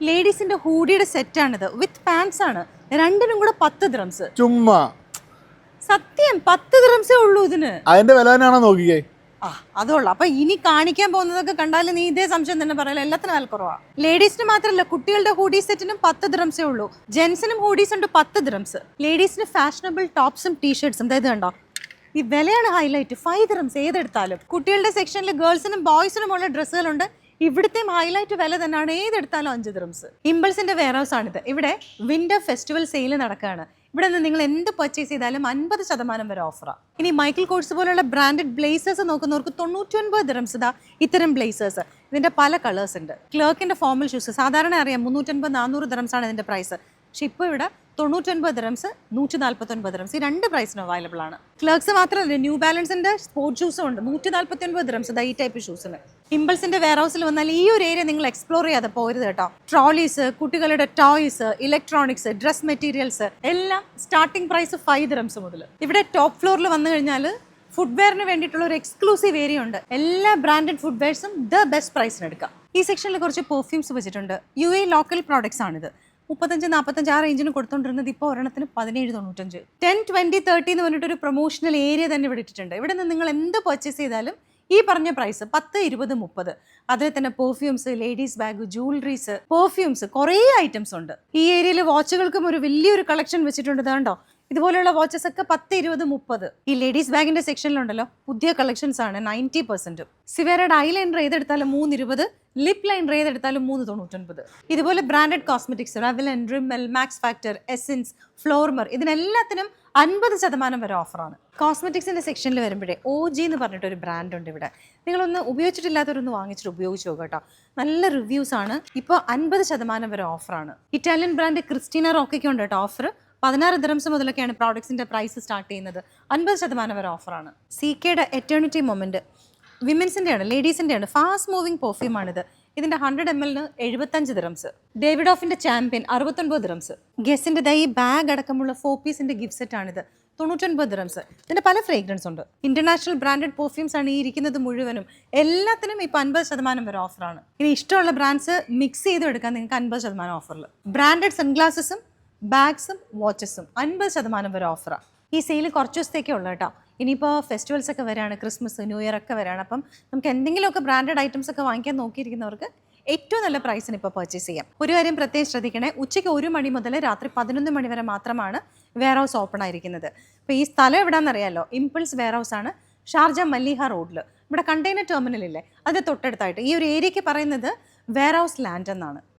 ലേഡീസിന്റെ ഹൂഡിയുടെ സെറ്റാണിത് വിത്ത് pants ആണ്. രണ്ടിനും കൂടെ പത്ത് ദ്രംസ് ചുമ്മാ. സത്യം പത്ത് ദ്രംസേ ഉള്ളൂ ഇതിന്. അതിന്റെ വില തന്നെയാണോ നോക്കിക്കേ? ആ അതുള്ളൂ അപ്പൊ ഇനി കാണിക്കാൻ പോകുന്നതൊക്കെ കണ്ടാൽ നീ ഇതേ സംശയം തന്നെ പറയല എല്ലാത്തിനും വില കുറവാ. ലേഡീസിന് മാത്രമല്ല കുട്ടികളുടെ ഹൂഡി സെറ്റിനും പത്ത് ദ്രംസേ ഉള്ളൂ. ജെന്റ്സിനും ഹൂഡീസ് ഉണ്ട് പത്ത് ദ്രംസ് ലേഡീസിന് ഫാഷനബിൾ ടോപ്സും ടീഷർട്സും അതായത് കണ്ടോ? ഈ വിലയാണ് ഹൈലൈറ്റ് ഫൈവ് ദ്രംസ് ഏതെടുത്താലും. കുട്ടികളുടെ സെക്ഷനിൽ ഗേൾസിനും ബോയ്സിനും ഉള്ള ഡ്രസ്സുകളുണ്ട് ഇവിടുത്തെ ഹൈലൈറ്റ് വില തന്നെയാണ്. ഏതെടുത്താലും അഞ്ച് ദ്രംസ് ഇമ്പിൾസിന്റെ വെയർ ഹൗസ് ആണിത്. ഇവിടെ വിന്റർ ഫെസ്റ്റിവൽ സെയിൽ നടക്കുകയാണ് ഇവിടെ നിന്ന് നിങ്ങൾ എന്ത് പർച്ചേസ് ചെയ്താലും അൻപത് ശതമാനം വരെ ഓഫറാണ് ഇനി മൈക്കിൾ കോഴ്സ് പോലുള്ള ബ്രാൻഡഡ് ബ്ലേസേഴ്സ് നോക്കുന്നവർക്ക് തൊണ്ണൂറ്റി ഒൻപത് ദിറംസ് ഇതാ ഇത്തരം ബ്ലേസേഴ്സ് ഇതിന്റെ പല കളേഴ്സ് ഉണ്ട്. ക്ലർക്കിന്റെ ഫോമൽ ഷൂസ് സാധാരണ അറിയാം മുന്നൂറ്റൻപത് നാനൂറ് ദ്രംസ് ആണ് ഇതിന്റെ പ്രൈസ് പക്ഷെ ഇപ്പോൾ ഇവിടെ തൊണ്ണൂറ്റൊൻപത് റംസ് നൂറ്റി നാൽപ്പത്തൊൻപത് റംസ് ഈ രണ്ട് പ്രൈസിനും അവൈലബിൾ ആണ്. ക്ലർക്സ് മാത്രമല്ല ന്യൂ ബാലൻസിന്റെ സ്പോർട്സ് ഷൂസും ഉണ്ട്. നൂറ്റി നാൽപ്പത്തി ഒൻപത് ദിറംസ് ഈ ടൈപ്പ് ഷൂസിന് പിമ്പിൾസിന്റെ വെയർ ഹൗസിൽ വന്നാൽ ഈ ഒരു ഏരിയ നിങ്ങൾ എക്സ്പ്ലോർ ചെയ്യാതെ പോരുത് കേട്ടോ. ട്രോളീസ് കുട്ടികളുടെ ടോയ്സ് ഇലക്ട്രോണിക്സ് ഡ്രസ് മെറ്റീരിയൽസ് എല്ലാം സ്റ്റാർട്ടിംഗ് പ്രൈസ് ഫൈവ് റംസ് മുതൽ. ഇവിടെ ടോപ്പ് ഫ്ലോറിൽ വന്നു കഴിഞ്ഞാൽ ഫുഡ്വെയറിന് വേണ്ടിയിട്ടുള്ള ഒരു എക്സ്ക്ലൂസീവ് ഏരിയ ഉണ്ട്. എല്ലാ ബ്രാൻഡഡ് ഫുഡ്വെയർസും ദ ബെസ്റ്റ് പ്രൈസിന് എടുക്കാം. ഈ സെക്ഷനിൽ കുറച്ച് പെർഫ്യൂംസ് വെച്ചിട്ടുണ്ട്. യു എ ലോക്കൽ പ്രോഡക്ട്സ് ആണിത്. മുപ്പത്തഞ്ച് നാൽപ്പത്തഞ്ച് ആ റേഞ്ചിന് കൊടുത്തോണ്ടിരുന്നത് ഇപ്പോൾ ഒരെണ്ണത്തിന് പതിനേഴ് തൊണ്ണൂറ്റഞ്ച്. ടെൻ ട്വന്റി തേർട്ടി എന്ന് പറഞ്ഞിട്ട് ഒരു പ്രൊമോഷണൽ ഏരിയ തന്നെ ഇവിടെ ഇട്ടിട്ടുണ്ട്. ഇവിടെ നിന്ന് നിങ്ങൾ എന്ത് പർച്ചേസ് ചെയ്താലും ഈ പറഞ്ഞ പ്രൈസ് പത്ത് ഇരുപത് മുപ്പത്. അതിൽ തന്നെ perfumes ladies bag jewelleries perfumes കുറേ ഐറ്റംസ് ഉണ്ട്. ഈ ഏരിയയിൽ വാച്ചുകൾക്കും ഒരു വലിയൊരു കളക്ഷൻ വെച്ചിട്ടുണ്ട്. ഇതാണ്ടോ ഇതുപോലെയുള്ള വാച്ചസ് ഒക്കെ പത്ത് ഇരുപത് മുപ്പത്. ഈ ലേഡീസ് ബാഗിന്റെ സെക്ഷനിലുണ്ടല്ലോ പുതിയ കളക്ഷൻസ് ആണ് നയന്റി പെർസെന്റും സിവേറയുടെ ഐ ലൈനർ ഏതെടുത്താലും മൂന്ന് ഇരുപത് ലിപ് ലൈനർ ഏതെടുത്താലും മൂന്ന് തൊണ്ണൂറ്റൊൻപത്. ഇതുപോലെ branded cosmetics Revlon Rimmel Max Factor Essence Flormar ഇതിനെല്ലാത്തിനും അൻപത് ശതമാനം വരെ ഓഫറാണ് കോസ്മെറ്റിക്സിന്റെ സെക്ഷനിൽ വരുമ്പോഴേ ഒ ജി എന്ന് ബ്രാൻഡ് ഉണ്ട് ഇവിടെ. നിങ്ങളൊന്ന് ഉപയോഗിച്ചിട്ടില്ലാത്തവരൊന്ന് വാങ്ങിച്ചിട്ട് ഉപയോഗിച്ച് നോക്കുക കേട്ടോ. നല്ല റിവ്യൂസ് ആണ്. ഇപ്പോൾ അൻപത് ശതമാനം വരെ ഓഫറാണ് ഇറ്റാലിയൻ ബ്രാൻഡ് ക്രിസ്റ്റീന റോക്കയ്ക്ക് ഉണ്ട് കേട്ടോ ഓഫർ പതിനാറ് ദിറംസ് മുതലൊക്കെയാണ് പ്രോഡക്ട്സിന്റെ പ്രൈസ് സ്റ്റാർട്ട് ചെയ്യുന്നത്. അൻപത് ശതമാനം വരെ ഓഫറാണ് സി കെയുടെ എറ്റേണിറ്റി മൊമെന്റ് വിമൻസിന്റെയാണ് ലേഡീസിന്റെയാണ് ഫാസ്റ്റ് മൂവിങ് പെർഫ്യൂമാണിത് ഇതിന്റെ ഹൺഡ്രഡ് എം എല്ലിന് എഴുപത്തഞ്ച് ദിറംസ്. ഡേവിഡ് ഓഫിന്റെ ചാമ്പ്യൻ അറുപത്തൊൻപത് ദിറംസ്. ഗെസിന്റെ ദൈ ബാഗ് അടക്കമുള്ള ഫോർ പീസിന്റെ ഗിഫ്റ്റ് സെറ്റാണിത് തൊണ്ണൂറ്റൊൻപത് ദിറംസ്. ഇതിന്റെ പല ഫ്രേഗ്രൻസ് ഉണ്ട്. ഇന്റർനാഷണൽ ബ്രാൻഡഡ് പെർഫ്യൂംസ് ആണ് ഈ ഇരിക്കുന്നത് മുഴുവനും. എല്ലാത്തിനും ഇപ്പോൾ അൻപത് ശതമാനം വരെ ഓഫറാണ് ഇനി ഇഷ്ടമുള്ള ബ്രാൻഡ്സ് മിക്സ് ചെയ്ത് എടുക്കാൻ നിങ്ങൾക്ക് അൻപത് ശതമാനം ഓഫറിൽ ബ്രാൻഡഡ് സൺഗ്ലാസസും ബാഗ്സും വാച്ചസും അൻപത് ശതമാനം വരെ ഓഫറാണ് ഈ സെയിൽ കുറച്ച് ദിവസത്തേക്കേ ഉള്ളൂ കേട്ടോ. ഇനിയിപ്പോൾ ഫെസ്റ്റിവൽസ് ഒക്കെ വരാണ് ക്രിസ്മസ് ന്യൂ ഇയർ ഒക്കെ വരാണ്. അപ്പം നമുക്ക് എന്തെങ്കിലുമൊക്കെ ബ്രാൻഡഡ് ഐറ്റംസ് ഒക്കെ വാങ്ങിക്കാൻ നോക്കിയിരിക്കുന്നവർക്ക് ഏറ്റവും നല്ല പ്രൈസിന് ഇപ്പോൾ പർച്ചേസ് ചെയ്യാം. ഒരു കാര്യം പ്രത്യേകം ശ്രദ്ധിക്കണേ ഉച്ചയ്ക്ക് ഒരു മണി മുതൽ രാത്രി പതിനൊന്ന് മണി വരെ മാത്രമാണ് വെയർ ഹൗസ് ഓപ്പൺ ആയിരിക്കുന്നത്. അപ്പോൾ ഈ സ്ഥലം എവിടെയാണെന്നറിയാമല്ലോ ഇംപിൾസ് വെയർ ഹൗസ് ആണ് ഷാർജ മല്ലിഹ റോഡിൽ ഇവിടെ കണ്ടെയ്നർ ടെർമിനൽ ഇല്ലേ? അത് തൊട്ടടുത്തായിട്ട്. ഈ ഒരു ഏരിയയ്ക്ക് പറയുന്നത് വെയർ ഹൗസ് ലാൻഡ് എന്നാണ്.